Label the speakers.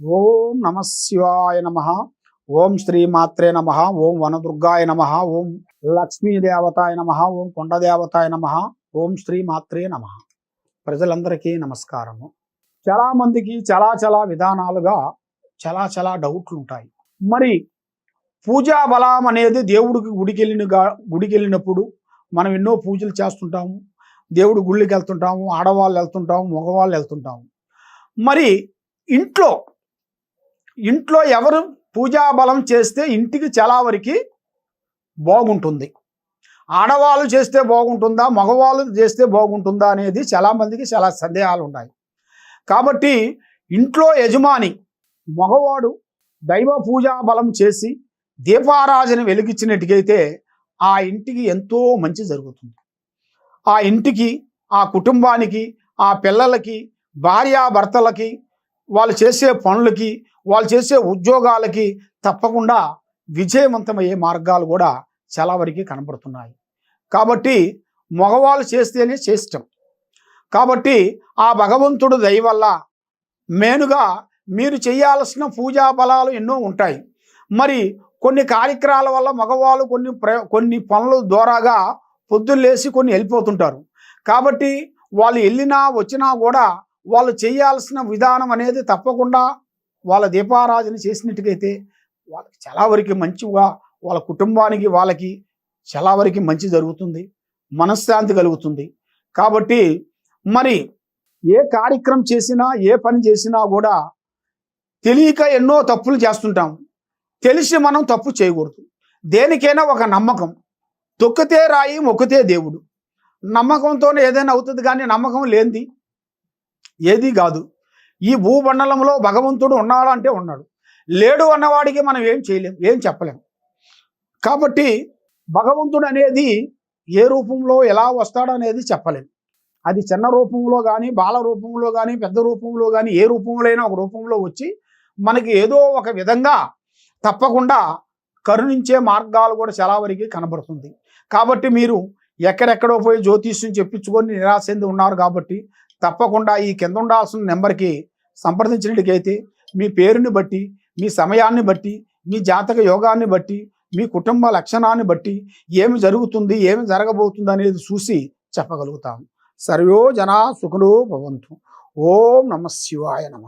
Speaker 1: ఓం నమ శివాయ నమ. ఓం శ్రీ మాత్రే నమ. ఓం వనదుర్గాయ నమ. ఓం లక్ష్మీ దేవతాయ నమ. ఓం కొండదేవతాయ నమ. ఓం శ్రీ మాత్రే నమ. ప్రజలందరికీ నమస్కారము. చాలా మందికి చాలా చాలా విధానాలుగా చాలా చాలా డౌట్లు ఉంటాయి మరి పూజా బలం అనేది దేవుడికి గుడికెళ్ళిన గుడికెళ్ళినప్పుడు మనం ఎన్నో పూజలు చేస్తుంటాము. దేవుడు గుళ్ళకి వెళ్తుంటాము ఆడవాళ్ళు వెళ్తుంటాము మగవాళ్ళు వెళ్తుంటాము. మరి ఇంట్లో ఇంట్లో ఎవరు పూజా బలం చేస్తే ఇంటికి చాలా వరకు బాగుంటుంది. ఆడవాళ్ళు చేస్తే బాగుంటుందా? మగవాళ్ళు చేస్తే బాగుంటుందా అనేది చాలామందికి చాలా సందేహాలు ఉన్నాయి కాబట్టి ఇంట్లో యజమాని మగవాడు దైవ పూజా బలం చేసి దీపారాజన వెలిగించినట్టుకైతే ఆ ఇంటికి ఎంతో మంచి జరుగుతుంది. ఆ ఇంటికి ఆ కుటుంబానికి ఆ పిల్లలకి భార్యాభర్తలకి వాళ్ళు చేసే పనులకి వాళ్ళు చేసే ఉద్యోగాలకి తప్పకుండా విజయవంతమయ్యే మార్గాలు కూడా చాలా వరకు కనబడుతున్నాయి. కాబట్టి మగవాళ్ళు చేస్తేనే చేష్టం కాబట్టి ఆ భగవంతుడు దయ వల్ల మేనుగా మీరు చేయాల్సిన పూజా బలాలు ఎన్నో ఉంటాయి. మరి కొన్ని కార్యక్రమాల వల్ల మగవాళ్ళు కొన్ని ప్ర కొన్ని పనుల ద్వారాగా పొద్దున్నేసి కొన్ని వెళ్ళిపోతుంటారు. కాబట్టి వాళ్ళు వెళ్ళినా వచ్చినా కూడా వాళ్ళు చేయాల్సిన విధానం అనేది తప్పకుండా వాళ్ళ దీపారాధన చేసినట్టుగైతే వాళ్ళకి చాలా వరకు మంచిగా వాళ్ళ కుటుంబానికి వాళ్ళకి చాలా వరకు మంచి జరుగుతుంది మనశ్శాంతి కలుగుతుంది. కాబట్టి మరి ఏ కార్యక్రమం చేసినా ఏ పని చేసినా కూడా తెలియక ఎన్నో తప్పులు చేస్తుంటాం. తెలిసి మనం తప్పు చేయకూడదు. దేనికైనా ఒక నమ్మకం. తొక్కితే రాయి మొక్కితే దేవుడు. నమ్మకంతోనే ఏదైనా అవుతుంది కానీ నమ్మకం లేనిది ఏది కాదు. ఈ భూమండలంలో భగవంతుడు ఉన్నాడు అంటే ఉన్నాడు. లేడు అన్నవాడికి మనం ఏం చేయలేం ఏం చెప్పలేం. కాబట్టి భగవంతుడు అనేది ఏ రూపంలో ఎలా వస్తాడు అనేది చెప్పలేం. అది చిన్న రూపంలో కానీ బాల రూపంలో కానీ పెద్ద రూపంలో కానీ ఏ రూపంలో అయినా ఒక రూపంలో వచ్చి మనకి ఏదో ఒక విధంగా తప్పకుండా కరుణించే మార్గాలు కూడా చాలా వరకు కనబడుతుంది. కాబట్టి మీరు ఎక్కడెక్కడో పోయి జ్యోతిష్యం చెప్పించుకొని నిరాశ ఉన్నారు కాబట్టి తప్పకుండా ఈ కింద ఉండాల్సిన నెంబర్కి సంప్రదించినట్టుకైతే మీ పేరుని బట్టి మీ సమయాన్ని బట్టి మీ జాతక యోగాన్ని బట్టి మీ కుటుంబ లక్షణాన్ని బట్టి ఏమి జరుగుతుంది ఏమి జరగబోతుంది అనేది చూసి చెప్పగలుగుతాము సర్వో జనా సుఖలో భవంతు. ఓం నమ శివాయ నమ.